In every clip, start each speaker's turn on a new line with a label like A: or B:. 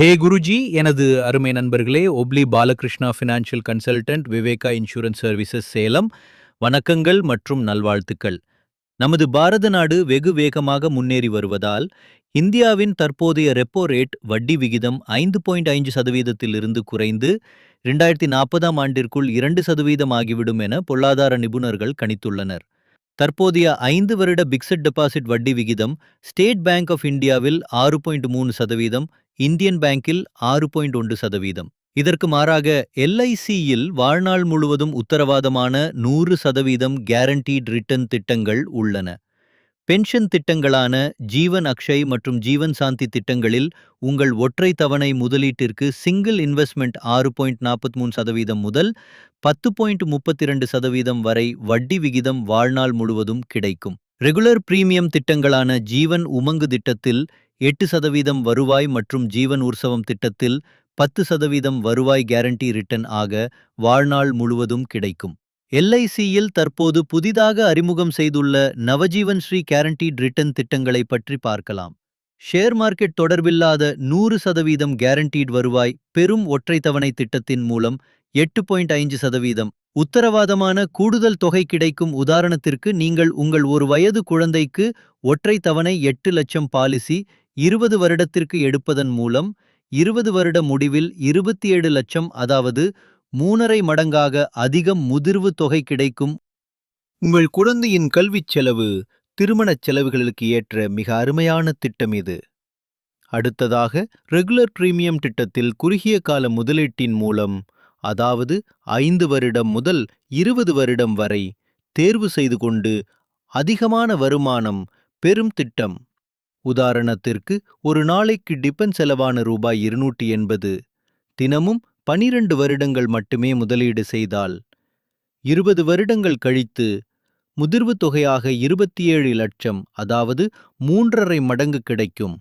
A: ஹே குருஜி எனது அருமை நண்பர்களே ஒப்லி Balakrishna financial consultant Viveka insurance services Salem. வணக்கங்கள் மற்றும் நல்வாழ்த்துக்கள். நமது பாரத நாடு வெகு வேகமாக முன்னேறி வருவதால் இந்தியாவின் தற்போதைய ரெப்போ ரேட் வட்டி விகிதம் ஐந்து பாயிண்ட் ஐந்து சதவீதத்திலிருந்து குறைந்து இரண்டாயிரத்தி நாற்பதாம் ஆண்டிற்குள் இரண்டு சதவீதம் ஆகிவிடும் என பொருளாதார நிபுணர்கள் கணித்துள்ளனர். தற்போதைய ஐந்து வருட பிக்சட் டெபாசிட் வட்டி விகிதம் ஸ்டேட் பேங்க் ஆஃப் இந்தியாவில் ஆறு பாயிண்ட் மூணு சதவீதம் இந்தியன் பேங்கில் ஆறு பாயிண்ட் ஒன்று சதவீதம். இதற்கு மாறாக எல்ஐசியில் வாழ்நாள் முழுவதும் உத்தரவாதமான நூறு சதவீதம் கேரண்டீட் ரிட்டர்ன் திட்டங்கள் உள்ளன. பென்ஷன் திட்டங்களான ஜீவன் அக்ஷய் மற்றும் ஜீவன் சாந்தி திட்டங்களில் உங்கள் ஒற்றை தவணை முதலீட்டிற்கு சிங்கிள் இன்வெஸ்ட்மெண்ட் ஆறு பாயிண்ட் நாற்பத்தி மூணு சதவீதம் முதல் பத்து பாயிண்ட் முப்பத்தி இரண்டு சதவீதம் வரை வட்டி விகிதம் வாழ்நாள் முழுவதும் கிடைக்கும். ரெகுலர் பிரீமியம் திட்டங்களான ஜீவன் உமங்கு திட்டத்தில் எட்டு சதவீதம் வருவாய் மற்றும் ஜீவன் உற்சவம் திட்டத்தில் பத்து சதவீதம் வருவாய் கேரண்டி ரிட்டர்ன் ஆக வாழ்நாள் முழுவதும் கிடைக்கும். எல்ஐசியில் தற்போது புதிதாக அறிமுகம் செய்துள்ள நவஜீவன் ஸ்ரீ கேரண்டீட் ரிட்டர்ன் திட்டங்களை பற்றி பார்க்கலாம். ஷேர் மார்க்கெட் தொடர்பில்லாத நூறு சதவீதம் கேரண்டீட் வருவாய் பெரும் ஒற்றை தவணை திட்டத்தின் மூலம் எட்டு பாயிண்ட் ஐந்து சதவீதம். உத்தரவாதமான கூடுதல் தொகை கிடைக்கும் உதாரணத்திற்கு நீங்கள் உங்கள் ஒரு வயது குழந்தைக்கு ஒற்றை தவணை எட்டு லட்சம் பாலிசி இருபது வருடத்திற்கு எடுப்பதன் மூலம் இருபது வருட முடிவில் இருபத்தி ஏழு லட்சம் அதாவது மூணரை மடங்காக அதிகம் முதிர்வு தொகை கிடைக்கும். உங்கள் குழந்தையின் கல்விச் செலவு திருமணச் செலவுகளுக்கு ஏற்ற மிக அருமையான திட்டம் இது. அடுத்ததாக ரெகுலர் பிரீமியம் திட்டத்தில் குறுகிய கால முதலீட்டின் மூலம் அதாவது ஐந்து வருடம் முதல் இருபது வருடம் வரை தேர்வு செய்து கொண்டு அதிகமான வருமானம் பெரும் திட்டம். உதாரணத்திற்கு ஒரு நாளைக்கு டிபன் செலவான ரூபாய் இருநூற்றி எண்பது தினமும் பனிரண்டு வருடங்கள் மட்டுமே முதலீடு செய்தால் இருபது வருடங்கள் கழித்து முதிர்வு தொகையாக இருபத்தி ஏழு லட்சம் அதாவது மூன்றரை மடங்கு கிடைக்கும்.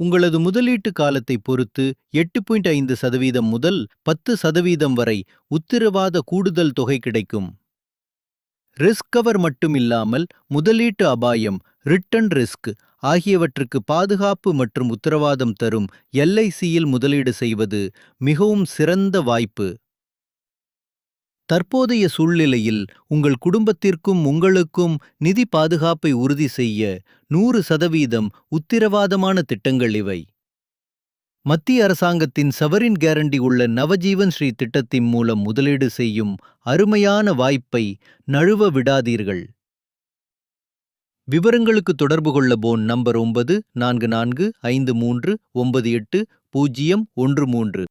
A: உங்களது முதலீட்டு காலத்தை பொறுத்து எட்டு பாயிண்ட் ஐந்து சதவீதம் முதல் பத்து சதவீதம் வரை உத்தரவாத கூடுதல் தொகை கிடைக்கும். ரிஸ்க் கவர் மட்டுமில்லாமல் முதலீட்டு அபாயம் ரிட்டர்ன் ரிஸ்க் ஆகியவற்றுக்கு பாதுகாப்பு மற்றும் உத்தரவாதம் தரும் எல்ஐசியில் முதலீடு செய்வது மிகவும் சிறந்த வாய்ப்பு. தற்போதைய சூழ்நிலையில் உங்கள் குடும்பத்திற்கும் உங்களுக்கும் நிதி பாதுகாப்பை உறுதி செய்ய நூறு சதவீதம் உத்திரவாதமான திட்டங்கள் இவை. மத்திய அரசாங்கத்தின் சவரின் கேரண்டி உள்ள நவஜீவன் ஸ்ரீ திட்டத்தின் மூலம் முதலீடு செய்யும் அருமையான வாய்ப்பை நழுவ விடாதீர்கள். விவரங்களுக்கு தொடர்பு கொள்ள போன் நம்பர் ஒன்பது நான்கு நான்கு ஐந்து மூன்று ஒன்பது எட்டு பூஜ்ஜியம் ஒன்று மூன்று.